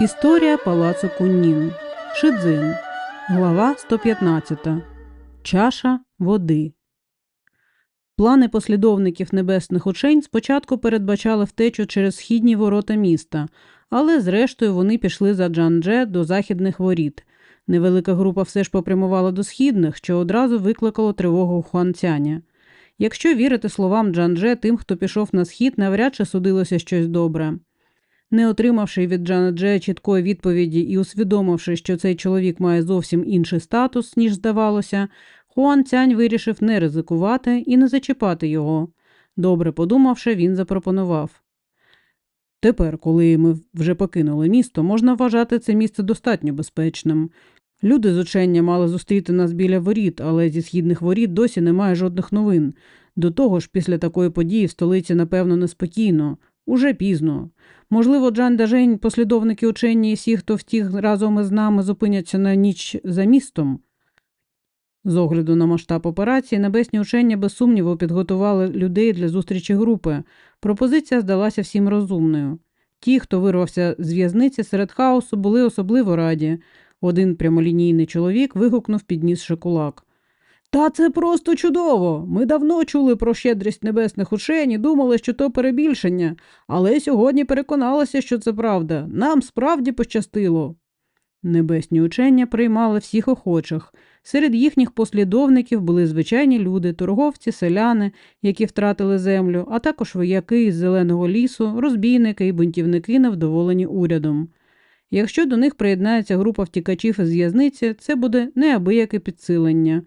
Історія палацу Куннін. Шидзин. Глава 115. Чаша води. Плани послідовників небесних учень спочатку передбачали втечу через східні ворота міста, але зрештою вони пішли за Джандже до західних воріт. Невелика група все ж попрямувала до східних, що одразу викликало тривогу Хуанцяня. Якщо вірити словам Джандже, тим, хто пішов на схід, навряд чи судилося щось добре. Не отримавши від Джана Дже чіткої відповіді і усвідомивши, що цей чоловік має зовсім інший статус, ніж здавалося, Хуан Цянь вирішив не ризикувати і не зачіпати його. Добре подумавши, він запропонував. Тепер, коли ми вже покинули місто, можна вважати це місце достатньо безпечним. Люди з учення мали зустріти нас біля воріт, але зі східних воріт досі немає жодних новин. До того ж, після такої події в столиці, напевно, неспокійно, уже пізно. Можливо, Джан Дажень, послідовники учені і всі, хто втік разом із нами, зупиняться на ніч за містом. З огляду на масштаб операції, небесні учення без сумніву підготували людей для зустрічі групи. Пропозиція здалася всім розумною. Ті, хто вирвався з в'язниці серед хаосу, були особливо раді. Один прямолінійний чоловік вигукнув, піднісши кулак. Та це просто чудово. Ми давно чули про щедрість небесних учень і думали, що то перебільшення, але сьогодні переконалися, що це правда. Нам справді пощастило. Небесні учення приймали всіх охочих. Серед їхніх послідовників були звичайні люди, торговці, селяни, які втратили землю, а також вояки із зеленого лісу, розбійники і бунтівники, невдоволені урядом. Якщо до них приєднається група втікачів із в'язниці, це буде неабияке підсилення.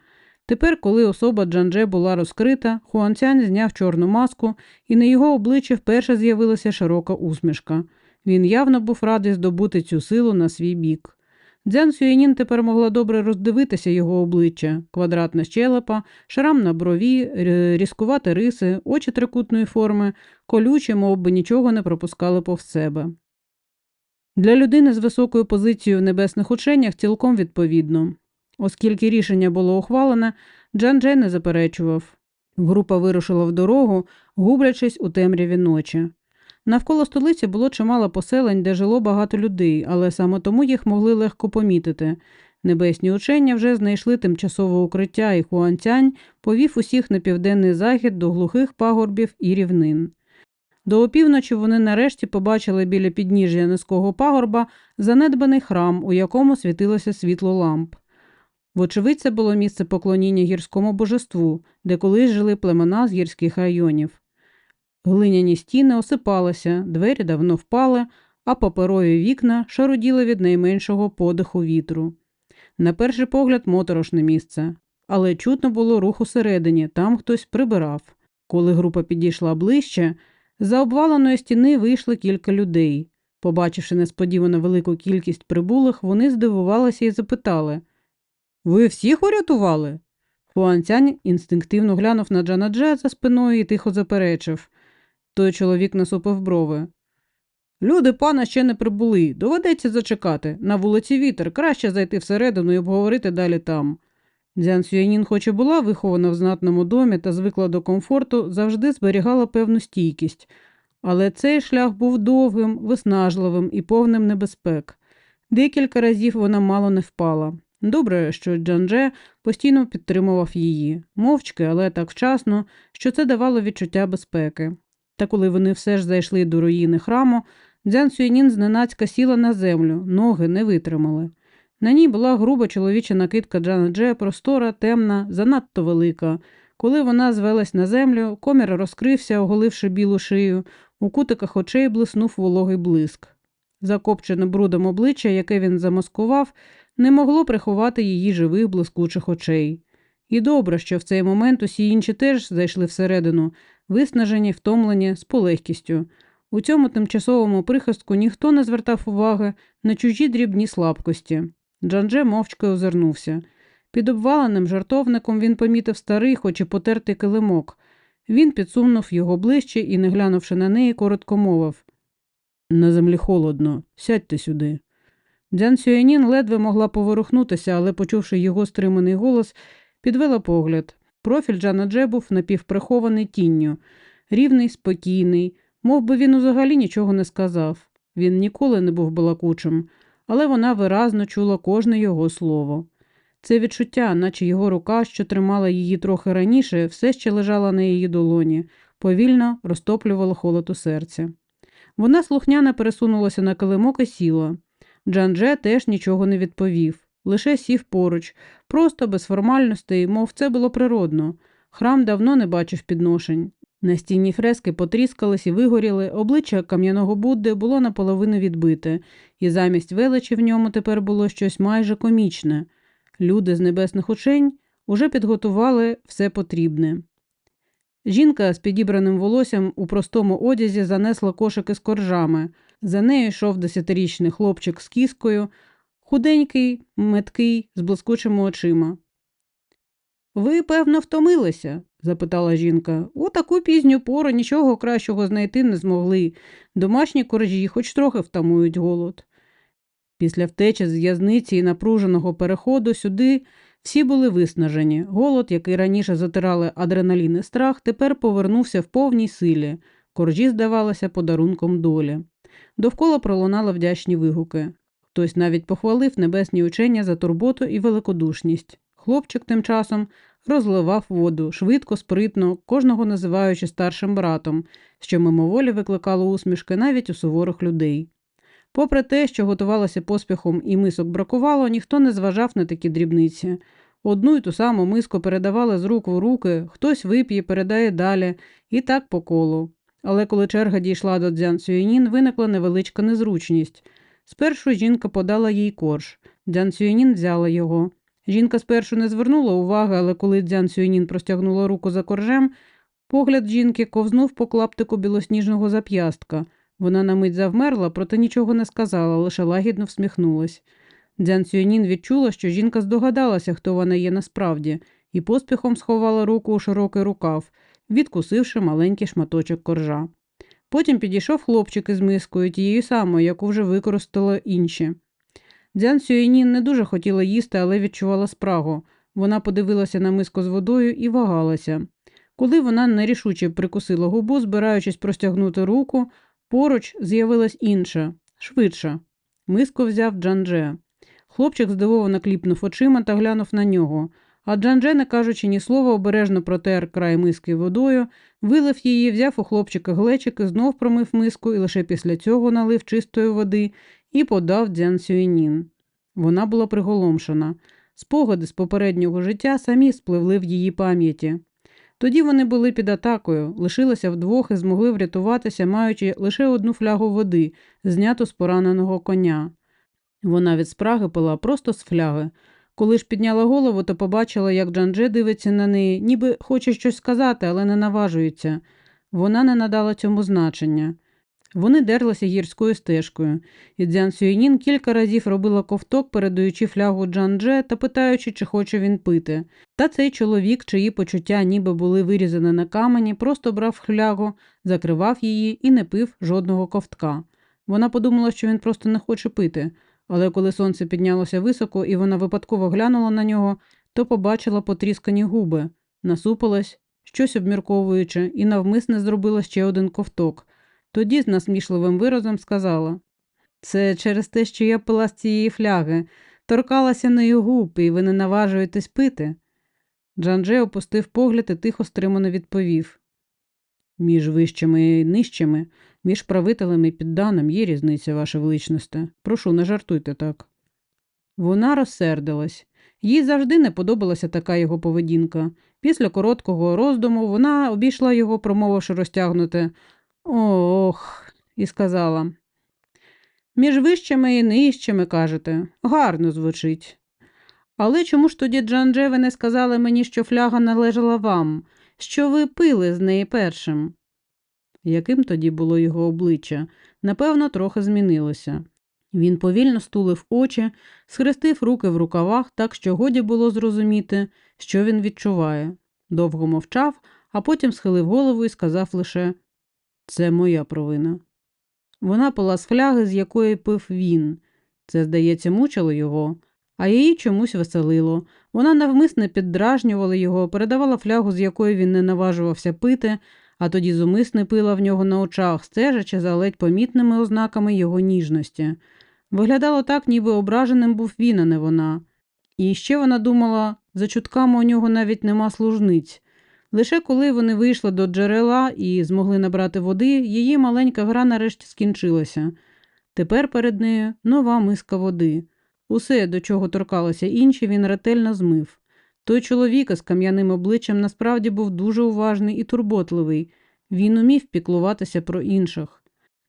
Тепер, коли особа Джандже була розкрита, Хуанцянь зняв чорну маску, і на його обличчі вперше з'явилася широка усмішка. Він явно був радий здобути цю силу на свій бік. Дзян Сюєнін тепер могла добре роздивитися його обличчя, квадратна щелепа, шрам на брові, різкувати риси, очі трикутної форми, колючі, мов би нічого не пропускали повз себе. Для людини з високою позицією в небесних ученнях цілком відповідно. Оскільки рішення було ухвалене, Джан Джей не заперечував. Група вирушила в дорогу, гублячись у темряві ночі. Навколо столиці було чимало поселень, де жило багато людей, але саме тому їх могли легко помітити. Небесні учення вже знайшли тимчасове укриття, і Хуанцянь повів усіх на південний захід до глухих пагорбів і рівнин. До опівночі вони нарешті побачили біля підніжжя низького пагорба занедбаний храм, у якому світилося світло ламп. Вочевидь, це було місце поклоніння гірському божеству, де колись жили племена з гірських районів. Глиняні стіни осипалися, двері давно впали, а паперові вікна шаруділи від найменшого подиху вітру. На перший погляд, моторошне місце, але чутно було рух усередині, там хтось прибирав. Коли група підійшла ближче, за обваленої стіни вийшли кілька людей. Побачивши несподівано велику кількість прибулих, вони здивувалися і запитали Ви всіх урятували? Хуанцянь інстинктивно глянув на Джана Дже за спиною і тихо заперечив. Той чоловік насупив брови. Люди пана ще не прибули. Доведеться зачекати. На вулиці вітер, краще зайти всередину і обговорити далі там. Дзян Сюянін, хоч і була вихована в знатному домі та звикла до комфорту, завжди зберігала певну стійкість, але цей шлях був довгим, виснажливим і повним небезпек. Декілька разів вона мало не впала. Добре, що Джандже постійно підтримував її, мовчки, але так вчасно, що це давало відчуття безпеки. Та коли вони все ж зайшли до руїни храму, Дзян Сюєнін зненацька сіла на землю, ноги не витримали. На ній була груба чоловіча накидка Джана Дже, простора, темна, занадто велика. Коли вона звелась на землю, комір розкрився, оголивши білу шию, у кутиках очей блиснув вологий блиск. Закопчене брудом обличчя, яке він замаскував, не могло приховати її живих блискучих очей. І добре, що в цей момент усі інші теж зайшли всередину, виснажені, втомлені, з полегкістю. У цьому тимчасовому прихистку ніхто не звертав уваги на чужі дрібні слабкості. Джандже мовчки озирнувся. Під обваленим жартовником він помітив старий, хоч і потертий килимок. Він підсунув його ближче і, не глянувши на неї, коротко мовив На землі холодно, сядьте сюди. Дзян Сюєнін ледве могла поворухнутися, але, почувши його стриманий голос, підвела погляд. Профіль Джана Дже був напівприхований тінню, рівний, спокійний, мов би він взагалі нічого не сказав. Він ніколи не був балакучим, але вона виразно чула кожне його слово. Це відчуття, наче його рука, що тримала її трохи раніше, все ще лежала на її долоні, повільно розтоплювало холод у серці. Вона слухняно пересунулася на килимок і сіла. Джандже теж нічого не відповів, лише сів поруч, просто без формальностей, мов це було природно. Храм давно не бачив підношень. Настінні фрески потріскались і вигоріли, обличчя кам'яного Будди було наполовину відбите, і замість величі в ньому тепер було щось майже комічне. Люди з небесних учень уже підготували все потрібне. Жінка з підібраним волоссям у простому одязі занесла кошики з коржами. За нею йшов десятирічний хлопчик з кіскою, худенький, меткий, з блискучими очима. Ви, певно, втомилися? запитала жінка. У таку пізню пору нічого кращого знайти не змогли. Домашні коржі хоч трохи втамують голод. Після втечі з в'язниці і напруженого переходу сюди всі були виснажені. Голод, який раніше затирали адреналін і страх, тепер повернувся в повній силі. Коржі здавалися подарунком долі. Довкола пролунали вдячні вигуки. Хтось навіть похвалив небесні учення за турботу і великодушність. Хлопчик тим часом розливав воду, швидко, спритно, кожного називаючи старшим братом, що мимоволі викликало усмішки навіть у суворих людей. Попри те, що готувалося поспіхом і мисок бракувало, ніхто не зважав на такі дрібниці. Одну й ту саму миску передавали з рук в руки, хтось вип'є, передає далі, і так по колу. Але коли черга дійшла до Дзян Сюєнін, виникла невеличка незручність. Спершу жінка подала їй корж. Дзян Сюєнін взяла його. Жінка спершу не звернула уваги, але коли Дзян Сюєнін простягнула руку за коржем, погляд жінки ковзнув по клаптику білосніжного зап'ястка. Вона на мить завмерла, проте нічого не сказала, лише лагідно всміхнулась. Дзян Сюєнін відчула, що жінка здогадалася, хто вона є насправді, і поспіхом сховала руку у широкий рукав, відкусивши маленький шматочок коржа. Потім підійшов хлопчик із мискою, тією самою, яку вже використали інші. Дзян Сюєнін не дуже хотіла їсти, але відчувала спрагу. Вона подивилася на миску з водою і вагалася. Коли вона нерішуче прикусила губу, збираючись простягнути руку, поруч з'явилась інша, швидша. Миску взяв Джандже. Хлопчик здивовано кліпнув очима та глянув на нього. А Джандже, не кажучи ні слова, обережно протер край миски водою, вилив її, взяв у хлопчика глечик і знов промив миску і лише після цього налив чистої води і подав Дзян Сюєнін. Вона була приголомшена. Спогади з попереднього життя самі спливли в її пам'яті. Тоді вони були під атакою, лишилися вдвох і змогли врятуватися, маючи лише одну флягу води, зняту з пораненого коня. Вона від спраги пила просто з фляги. Коли ж підняла голову, то побачила, як Джандже дивиться на неї, ніби хоче щось сказати, але не наважується. Вона не надала цьому значення. Вони дерлися гірською стежкою, і Дзян Сюєнін кілька разів робила ковток, передаючи флягу Джандже та питаючи, чи хоче він пити. Та цей чоловік, чиї почуття ніби були вирізані на камені, просто брав флягу, закривав її і не пив жодного ковтка. Вона подумала, що він просто не хоче пити, але коли сонце піднялося високо і вона випадково глянула на нього, то побачила потріскані губи, насупилась, щось обмірковуючи, і навмисне зробила ще один ковток. Тоді з насмішливим виразом сказала це через те, що я пила з цієї фляги, торкалася нею губ, і ви не наважуєтесь пити. Джандже опустив погляд і тихо стримано відповів між вищими і нижчими, між правителем і підданим є різниця, ваше величносте. Прошу, не жартуйте так. Вона розсердилась. Їй завжди не подобалася така його поведінка. Після короткого роздуму вона обійшла його, промовивши розтягнуте Ох, і сказала. Між вищими і нижчими, кажете, гарно звучить. Але чому ж тоді, Джандже, ви не сказали мені, що фляга належала вам, що ви пили з неї першим? Яким тоді було його обличчя? Напевно, трохи змінилося. Він повільно стулив очі, схрестив руки в рукавах, так що годі було зрозуміти, що він відчуває. Довго мовчав, а потім схилив голову і сказав лише це моя провина. Вона пила з фляги, з якої пив він. Це, здається, мучило його, а її чомусь веселило. Вона навмисне піддражнювала його, передавала флягу, з якої він не наважувався пити, а тоді зумисне пила в нього на очах, стежачи за ледь помітними ознаками його ніжності. Виглядало так, ніби ображеним був він, а не вона. І ще вона думала, за чутками у нього навіть нема служниць. Лише коли вони вийшли до джерела і змогли набрати води, її маленька гра нарешті скінчилася. Тепер перед нею нова миска води. Усе, до чого торкалися інші, він ретельно змив. Той чоловік із кам'яним обличчям насправді був дуже уважний і турботливий. Він умів піклуватися про інших.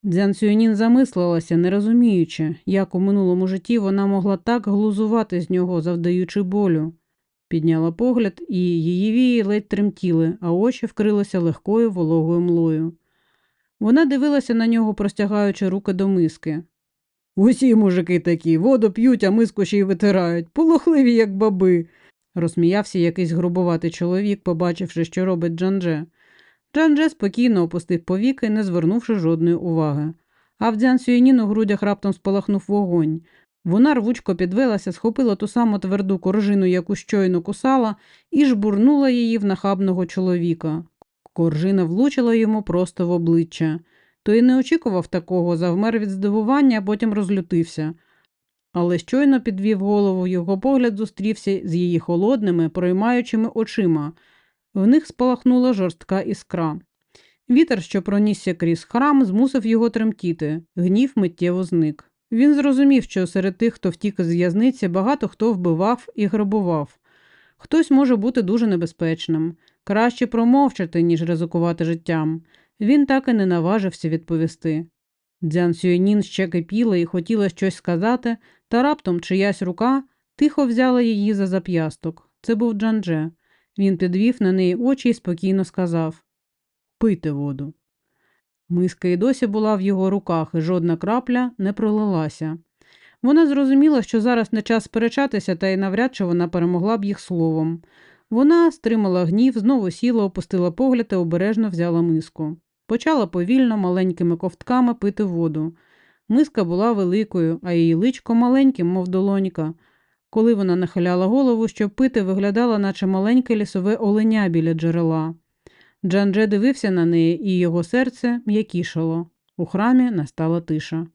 Дзян Сюанін замислилася, не розуміючи, як у минулому житті вона могла так глузувати з нього, завдаючи болю. Підняла погляд, і її вії ледь тремтіли, а очі вкрилися легкою вологою млою. Вона дивилася на нього, простягаючи руки до миски. Усі мужики такі, воду п'ють, а миску ще й витирають, полохливі, як баби, розсміявся якийсь грубуватий чоловік, побачивши, що робить Джандже. Джандже спокійно опустив повіки, не звернувши жодної уваги. А в Дзян Сюєнін грудях раптом спалахнув вогонь. Вона рвучко підвелася, схопила ту саму тверду коржину, яку щойно кусала, і жбурнула її в нахабного чоловіка. Коржина влучила йому просто в обличчя. Той не очікував такого, завмер від здивування, а потім розлютився. Але щойно підвів голову, його погляд зустрівся з її холодними, проймаючими очима. В них спалахнула жорстка іскра. Вітер, що пронісся крізь храм, змусив його тремтіти, гнів миттєво зник. Він зрозумів, що серед тих, хто втік з в'язниці, багато хто вбивав і грабував. Хтось може бути дуже небезпечним, краще промовчати, ніж ризикувати життям. Він так і не наважився відповісти. Дзян Сюєнін ще кипіла і хотіла щось сказати, та раптом чиясь рука тихо взяла її за зап'ясток. Це був Джандже. Він підвів на неї очі і спокійно сказав Пийте воду. Миска й досі була в його руках, і жодна крапля не пролилася. Вона зрозуміла, що зараз не час сперечатися, та й навряд чи вона перемогла б їх словом. Вона стримала гнів, знову сіла, опустила погляд і обережно взяла миску. Почала повільно, маленькими ковтками пити воду. Миска була великою, а її личко маленьким, мов долонька. Коли вона нахиляла голову, щоб пити, виглядала, наче маленьке лісове оленя біля джерела. Джандже дивився на неї, і його серце м'якішало. У храмі настала тиша.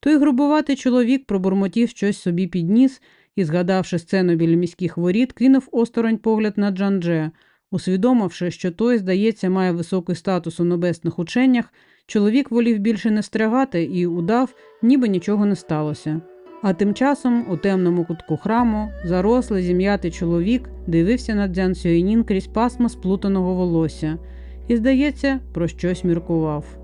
Той грубуватий чоловік пробурмотів щось собі під ніс і, згадавши сцену біля міських воріт, кинув осторонь погляд на Джандже. Усвідомивши, що той, здається, має високий статус у небесних ученнях, чоловік волів більше не стрягати і удав, ніби нічого не сталося. А тим часом у темному кутку храму зарослий зім'ятий чоловік дивився на Дзян Сюєнін крізь пасмо сплутаного волосся і, здається, про щось міркував.